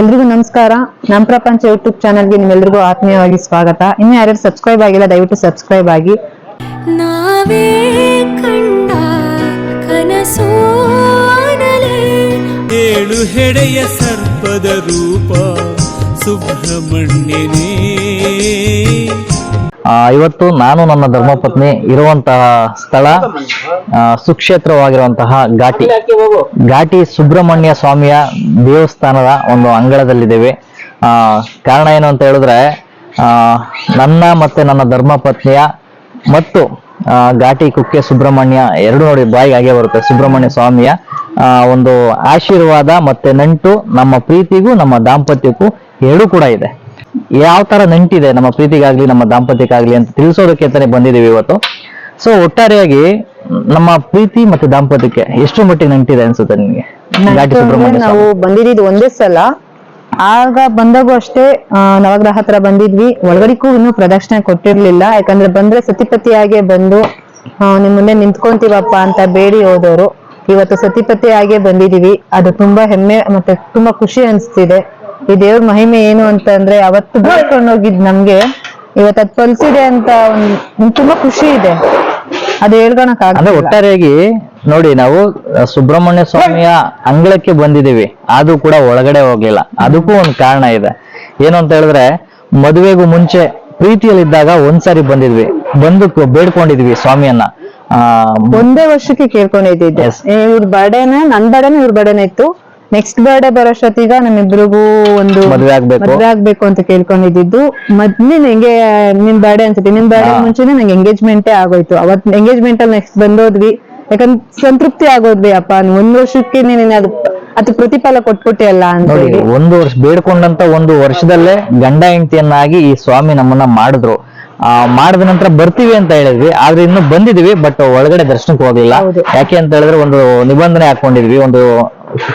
ಎಲ್ರಿಗೂ ನಮಸ್ಕಾರ. ನಮ್ ಪ್ರಪಂಚ ಯೂಟ್ಯೂಬ್ ಚಾನಲ್ಗೆ ನಿಮ್ಮೆಲ್ರಿಗೂ ಆತ್ಮೀಯವಾಗಿ ಸ್ವಾಗತ. ಇನ್ನು ಯಾರ್ಯಾರು ಸಬ್ಸ್ಕ್ರೈಬ್ ಆಗಿಲ್ಲ ದಯವಿಟ್ಟು ಸಬ್ಸ್ಕ್ರೈಬ್ ಆಗಿ. ನಾವೇ ಕಂಡ ಕನಸು ಏಳು ಹೆಡೆಯ ಸರ್ಪದ ರೂಪ ಸುಬ್ರಹ್ಮಣ್ಯನೇ. ಇವತ್ತು ನಾನು ನನ್ನ ಧರ್ಮಪತ್ನಿ ಇರುವಂತಹ ಸ್ಥಳ ಆ, ಸುಕ್ಷೇತ್ರವಾಗಿರುವಂತಹ ಘಾಟಿ. ಘಾಟಿ ಸುಬ್ರಹ್ಮಣ್ಯ ಸ್ವಾಮಿಯ ದೇವಸ್ಥಾನದ ಒಂದು ಅಂಗಳದಲ್ಲಿದ್ದೇವೆ. ಆ, ಕಾರಣ ಏನು ಅಂತ ಹೇಳಿದ್ರೆ ಆ, ನನ್ನ ಮತ್ತೆ ನನ್ನ ಧರ್ಮಪತ್ನಿಯ ಮತ್ತು ಆ, ಘಾಟಿ ಕುಕ್ಕೆ ಸುಬ್ರಹ್ಮಣ್ಯ ಎರಡು ನೋಡಿ ಬಾಯಿಗೆ ಹಾಗೆ ಬರುತ್ತೆ. ಸುಬ್ರಹ್ಮಣ್ಯ ಸ್ವಾಮಿಯ ಆ, ಒಂದು ಆಶೀರ್ವಾದ ಮತ್ತೆ ನಂಟು ನಮ್ಮ ಪ್ರೀತಿಗೂ ನಮ್ಮ ದಾಂಪತ್ಯಕ್ಕೂ ಎರಡೂ ಕೂಡ ಇದೆ. ಯಾವ ತರ ನಂಟಿದೆ ನಮ್ಮ ಪ್ರೀತಿಗಾಗ್ಲಿ ನಮ್ಮ ದಾಂಪತ್ಯಕ್ಕಾಗ್ಲಿ ಅಂತ ತಿಳಿಸೋದಕ್ಕೆ ಅಂತಾನೆ ಬಂದಿದ್ದೀವಿ ಇವತ್ತು. ಸೊ ಒಟ್ಟಾರೆಯಾಗಿ ನಮ್ಮ ಪ್ರೀತಿ ಮತ್ತೆ ದಾಂಪತ್ಯಕ್ಕೆ ಎಷ್ಟು ಮಟ್ಟಿಗೆ ನಂಟಿದೆ ಅನ್ಸುತ್ತೆ ನಿಮಗೆ? ಘಾಟಿ ಸುಬ್ರಹ್ಮಣ್ಯ ನಾವು. ಬಂದಿದ್ದು ಒಂದೇ ಸಲ. ಆಗ ಬಂದಾಗೂ ಅಷ್ಟೇ ಆ, ನವಗ್ರಹ ಹತ್ರ ಬಂದಿದ್ವಿ. ಒಳಗಡೆಗೂ ಇನ್ನೂ ಪ್ರದಕ್ಷಿಣೆ ಕೊಟ್ಟಿರ್ಲಿಲ್ಲ. ಯಾಕಂದ್ರೆ ಬಂದ್ರೆ ಸತಿಪತಿಯಾಗೆ ಬಂದು ನಿಮ್ ಮುಂದೆ ನಿಂತ್ಕೊಂತೀವಪ್ಪ ಅಂತ ಬೇಡಿ ಹೋದವರು ಇವತ್ತು ಸತಿಪತಿಯಾಗೆ ಬಂದಿದೀವಿ ಅದು ತುಂಬಾ ಹೆಮ್ಮೆ ಮತ್ತೆ ತುಂಬಾ ಖುಷಿ ಅನ್ಸ್ತಿದೆ. ಈ ದೇವ್ರ ಮಹಿಮೆ ಏನು ಅಂತಂದ್ರೆ ಅವತ್ತು ಬೇಡ್ಕೊಂಡು ಹೋಗಿದ್ ನಮ್ಗೆ ಇವತ್ತು ಅದ್ ಫಲಿಸಿದೆ ಅಂತ ಒಂದ್ ತುಂಬಾ ಖುಷಿ ಇದೆ. ಅದು ಹೇಳ್ಕೊಳಕ್ ಅಂದ್ರೆ ಒಟ್ಟಾರೆಯಾಗಿ ನೋಡಿ ನಾವು ಸುಬ್ರಹ್ಮಣ್ಯ ಸ್ವಾಮಿಯ ಅಂಗಳಕ್ಕೆ ಬಂದಿದ್ದೀವಿ. ಅದು ಕೂಡ ಒಳಗಡೆ ಹೋಗ್ಲಿಲ್ಲ. ಅದಕ್ಕೂ ಒಂದು ಕಾರಣ ಇದೆ. ಏನು ಅಂತ ಹೇಳಿದ್ರೆ ಮದುವೆಗೂ ಮುಂಚೆ ಪ್ರೀತಿಯಲ್ಲಿದ್ದಾಗ ಒಂದ್ಸಾರಿ ಬಂದಿದ್ವಿ. ಬಂದು ಬೇಡ್ಕೊಂಡಿದ್ವಿ ಸ್ವಾಮಿಯನ್ನ. ಆ ಒಂದೇ ವರ್ಷಕ್ಕೆ ಕೇಳ್ಕೊಂಡಿದ್ದೆ. ಇವ್ರ ಬಡೇನೆ ನನ್ ಬಡೇನೆ ಇವ್ರ ಬಡೇನೆ ಇತ್ತು. ನೆಕ್ಸ್ಟ್ ಬರ್ಡೇ ಬರೋಷ್ಟೊತ್ತಿಗ ನಮ್ಮಿಬ್ರಿಗೂ ಒಂದು ಮದ್ವೆ ಆಗ್ಬೇಕು. ಮದ್ವೆ ಆಗ್ಬೇಕು ಅಂತ ಕೇಳ್ಕೊಂಡಿದ್ದು ನೀನ್ ಹೆಂಗೆ ನಿನ್ ಬರ್ಡೇ ಅನ್ಸುತ್ತೆ. ನಿನ್ ಬರ್ಡೇ. ಮುಂಚೆನೆ ನಂಗೆ ಎಂಗೇಜ್ಮೆಂಟೇ ಆಗೋಯ್ತು. ಅವತ್ ಎಂಗೇಜ್ಮೆಂಟ್ ಅಲ್ಲಿ ನೆಕ್ಸ್ಟ್ ಬಂದೋದ್ವಿ. ಯಾಕಂದ್ರೆ ಸಂತೃಪ್ತಿ ಆಗೋದ್ವಿ ಅಪ್ಪ. ಒಂದ್ ವರ್ಷಕ್ಕೆ ನೀನ್ ಅದು ಅದು ಪ್ರತಿಫಲ ಕೊಟ್ಬಿಟ್ಟೆ ಅಲ್ಲ ಅಂತ ಹೇಳಿ. ಒಂದು ವರ್ಷ ಬೇಡ್ಕೊಂಡಂತ ಒಂದು ವರ್ಷದಲ್ಲೇ ಗಂಡ ಹೆಂಡತಿಯನ್ನಾಗಿ ಈ ಸ್ವಾಮಿ ನಮ್ಮನ್ನ ಮಾಡಿದ್ರು. ಆ ಮಾಡಿದ ನಂತರ ಬರ್ತೀವಿ ಅಂತ ಹೇಳಿದ್ವಿ. ಆದ್ರೆ ಇನ್ನು ಬಂದಿದ್ವಿ ಬಟ್ ಒಳಗಡೆ ದರ್ಶನಕ್ಕೆ ಹೋಗ್ಲಿಲ್ಲ. ಯಾಕೆ ಅಂತ ಹೇಳಿದ್ರೆ ಒಂದು ನಿಬಂಧನೆ ಹಾಕೊಂಡಿದ್ವಿ. ಒಂದು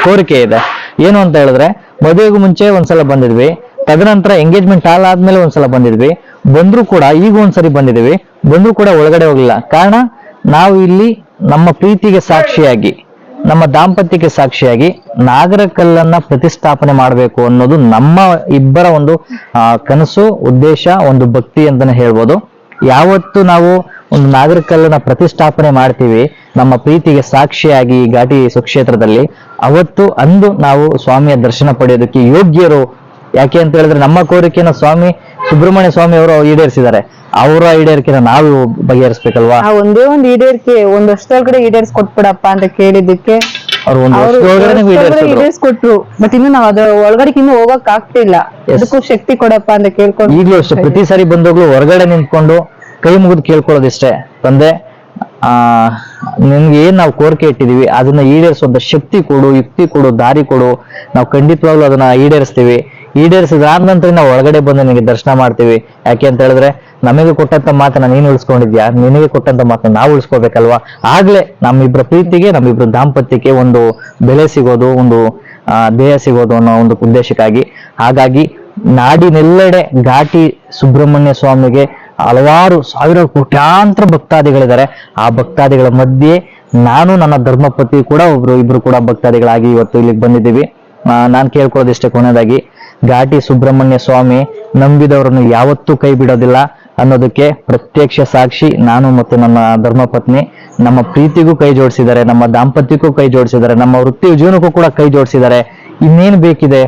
ಕೋರಿಕೆ ಇದೆ. ಏನು ಅಂತ ಹೇಳಿದ್ರೆ, ಮದುವೆಗೂ ಮುಂಚೆ ಒಂದ್ಸಲ ಬಂದಿದ್ವಿ. ತದನಂತರ ಎಂಗೇಜ್ಮೆಂಟ್ ಹಾಲ್ ಆದ್ಮೇಲೆ ಒಂದ್ಸಲ ಬಂದಿದ್ವಿ. ಬಂದ್ರು ಕೂಡ ಈಗ ಒಂದ್ಸರಿ ಬಂದಿದ್ವಿ ಬಂದ್ರು ಕೂಡ ಒಳಗಡೆ ಹೋಗ್ಲಿಲ್ಲ. ಕಾರಣ, ನಾವು ಇಲ್ಲಿ ನಮ್ಮ ಪ್ರೀತಿಗೆ ಸಾಕ್ಷಿಯಾಗಿ, ನಮ್ಮ ದಾಂಪತ್ಯಕ್ಕೆ ಸಾಕ್ಷಿಯಾಗಿ ನಾಗರ ಕಲ್ಲನ್ನ ಪ್ರತಿಷ್ಠಾಪನೆ ಮಾಡಬೇಕು ಅನ್ನೋದು ನಮ್ಮ ಇಬ್ಬರ ಒಂದು ಕನಸು, ಉದ್ದೇಶ, ಒಂದು ಭಕ್ತಿ ಅಂತಾನೆ ಹೇಳ್ಬೋದು. ಯಾವತ್ತು ನಾವು ಒಂದು ನಾಗರಿಕಲ್ಲನ್ನ ಪ್ರತಿಷ್ಠಾಪನೆ ಮಾಡ್ತೀವಿ. ನಮ್ಮ ಪ್ರೀತಿಗೆ ಸಾಕ್ಷಿಯಾಗಿ ಈ ಘಾಟಿ ಸುಕ್ಷೇತ್ರದಲ್ಲಿ ಅವತ್ತು ಅಂದು ನಾವು ಸ್ವಾಮಿಯ ದರ್ಶನ ಪಡೆಯೋದಕ್ಕೆ ಯೋಗ್ಯರು. ಯಾಕೆ ಅಂತ ಹೇಳಿದ್ರೆ ನಮ್ಮ ಕೋರಿಕೆನ ಸ್ವಾಮಿ ಸುಬ್ರಹ್ಮಣ್ಯ ಸ್ವಾಮಿ ಅವರು ಈಡೇರಿಸಿದ್ದಾರೆ. ಅವರ ಈಡೇರಿಕೆನ ನಾವು ಬಗೆಹರಿಸ್ಬೇಕಲ್ವಾ? ಒಂದೇ ಒಂದು ಈಡೇರಿಕೆ ಒಂದ್ ವರ್ಷದೊಳಗಡೆ ಈಡೇರಿಸಿ ಕೊಟ್ಬಿಡಪ್ಪ ಅಂತ ಕೇಳಿದ್ದಕ್ಕೆ ಅವ್ರು ಒಂದು ಕೊಟ್ರು ವರ್ಷದೊಳಗಡೆ ನೀವು ಈಡೇರಿಸಿದ್ರು. ಈಡೇರ್ಸ್ಕೊಟ್ರು. ಬಟ್ ಇನ್ನು ನಾವ್ ಅದ್ರ ಒಳಗಡೆ ಇನ್ನು ಹೋಗಕ್ ಆಗ್ತಿಲ್ಲ ಅದಕ್ಕೂ ಶಕ್ತಿ ಕೊಡಪ್ಪ ಅಂತ ಕೇಳ್ಕೊಂಡು ಈಗಲೂ ಅಷ್ಟೇ ಪ್ರತಿ ಸಾರಿ ಬಂದೋಗ್ಲು ಹೊರಗಡೆ ನಿಂತ್ಕೊಂಡು ಕೈ ಮುಗಿದು ಕೇಳ್ಕೊಳ್ಳೋದಿಷ್ಟೇ. ತಂದೆ ಆ ನಿನ್ಗೆ ಏನ್ ನಾವು ಕೋರಿಕೆ ಇಟ್ಟಿದೀವಿ, ಅದನ್ನ ಈಡೇರಿಸುವಂತ ಶಕ್ತಿ ಕೊಡು, ಯುಕ್ತಿ ಕೊಡು, ದಾರಿ ಕೊಡು. ನಾವು ಖಂಡಿತವಾಗ್ಲೂ ಅದನ್ನ ಈಡೇರಿಸ್ತೀವಿ. ಈಡೇರಿಸಿದಾದ ನಂತರ ನಾವು ಒಳಗಡೆ ಬಂದು ನಿನಗೆ ದರ್ಶನ ಮಾಡ್ತೀವಿ. ಯಾಕೆ ಅಂತ ಹೇಳಿದ್ರೆ, ನಮಗೆ ಕೊಟ್ಟಂತ ಮಾತನ್ನ ನೀನು ಉಳಿಸ್ಕೊಂಡಿದ್ಯಾ? ನಿನಗೆ ಕೊಟ್ಟಂತ ಮಾತನ್ನ ನಾವು ಉಳಿಸ್ಕೋಬೇಕಲ್ವಾ? ಆಗ್ಲೇ ನಮ್ಮಿಬ್ರ ಪ್ರೀತಿಗೆ, ನಮ್ಮಿಬ್ರ ದಾಂಪತ್ಯಕ್ಕೆ ಒಂದು ಬೆಲೆ ಸಿಗೋದು, ಒಂದು ದೇಹ ಸಿಗೋದು ಅನ್ನೋ ಒಂದು ಉದ್ದೇಶಕ್ಕಾಗಿ. ಹಾಗಾಗಿ ನಾಡಿನೆಲ್ಲೆಡೆ ಘಾಟಿ ಸುಬ್ರಹ್ಮಣ್ಯ ಸ್ವಾಮಿಗೆ ಹಲವಾರು ಸಾವಿರ ಕೋಟ್ಯಾಂತರ ಭಕ್ತಾದಿಗಳಿದ್ದಾರೆ. ಆ ಭಕ್ತಾದಿಗಳ ಮಧ್ಯೆ ನಾನು, ನನ್ನ ಧರ್ಮಪತಿ ಕೂಡ ಒಬ್ರು, ಇಬ್ರು ಕೂಡ ಭಕ್ತಾದಿಗಳಾಗಿ ಇವತ್ತು ಇಲ್ಲಿಗೆ ಬಂದಿದ್ದೀವಿ. ನಾನು ಕೇಳ್ಕೊಳ್ಳೋದಿಷ್ಟೇ ಕೊನೆಯದಾಗಿ, ಘಾಟಿ ಸುಬ್ರಹ್ಮಣ್ಯ ಸ್ವಾಮಿ ನಂಬಿದವರನ್ನು ಯಾವತ್ತೂ ಕೈ ಬಿಡೋದಿಲ್ಲ ಅನ್ನೋದಕ್ಕೆ ಪ್ರತ್ಯಕ್ಷ ಸಾಕ್ಷಿ ನಾನು ಮತ್ತು ನನ್ನ ಧರ್ಮಪತ್ನಿ ನಮ್ಮ ಪ್ರೀತಿಗೂ ಕೈ ಜೋಡಿಸಿದ್ದಾರೆ, ನಮ್ಮ ದಾಂಪತ್ಯಕ್ಕೂ ಕೈ ಜೋಡಿಸಿದ್ದಾರೆ, ನಮ್ಮ ವೃತ್ತಿ ಜೀವನಕ್ಕೂ ಕೂಡ ಕೈ ಜೋಡಿಸಿದ್ದಾರೆ. ಇನ್ನೇನು ಬೇಕಿದೆ?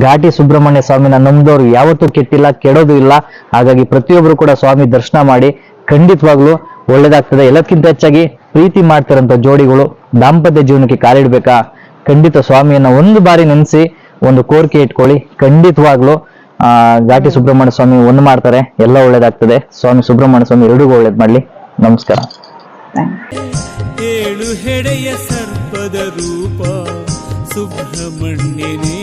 ಘಾಟಿ ಸುಬ್ರಹ್ಮಣ್ಯ ಸ್ವಾಮಿನ ನಂಬಿದವರು ಯಾವತ್ತೂ ಕೆಟ್ಟಿಲ್ಲ, ಕೆಡೋದು ಇಲ್ಲ. ಹಾಗಾಗಿ ಪ್ರತಿಯೊಬ್ಬರು ಕೂಡ ಸ್ವಾಮಿ ದರ್ಶನ ಮಾಡಿ ಖಂಡಿತವಾಗ್ಲೂ ಒಳ್ಳೇದಾಗ್ತದೆ. ಎಲ್ಲಕ್ಕಿಂತ ಹೆಚ್ಚಾಗಿ ಪ್ರೀತಿ ಮಾಡ್ತಿರೋಂಥ ಜೋಡಿಗಳು ದಾಂಪತ್ಯ ಜೀವನಕ್ಕೆ ಕಾಲಿಡ್ಬೇಕಾ? ಖಂಡಿತ ಸ್ವಾಮಿಯನ್ನ ಒಂದು ಬಾರಿ ನೆನೆಸಿ ಒಂದು ಕೋರಿಕೆ ಇಟ್ಕೊಳ್ಳಿ. ಖಂಡಿತವಾಗ್ಲೂ, ಆ, ಘಾಟಿ ಸುಬ್ರಹ್ಮಣ್ಯ ಸ್ವಾಮಿ ಒಂದು ಮಾಡ್ತಾರೆ. ಎಲ್ಲ ಒಳ್ಳೇದಾಗ್ತದೆ. ಸ್ವಾಮಿ ಸುಬ್ರಹ್ಮಣ್ಯ ಸ್ವಾಮಿ ಎರಡೂ ಒಳ್ಳೇದ್ ಮಾಡ್ಲಿ. ನಮಸ್ಕಾರ. ಏಳು ಹೆಡೆಯ ಸರ್ಪದ ರೂಪ. ಸುಬ್ರಹ್ಮಣ್ಯನೇ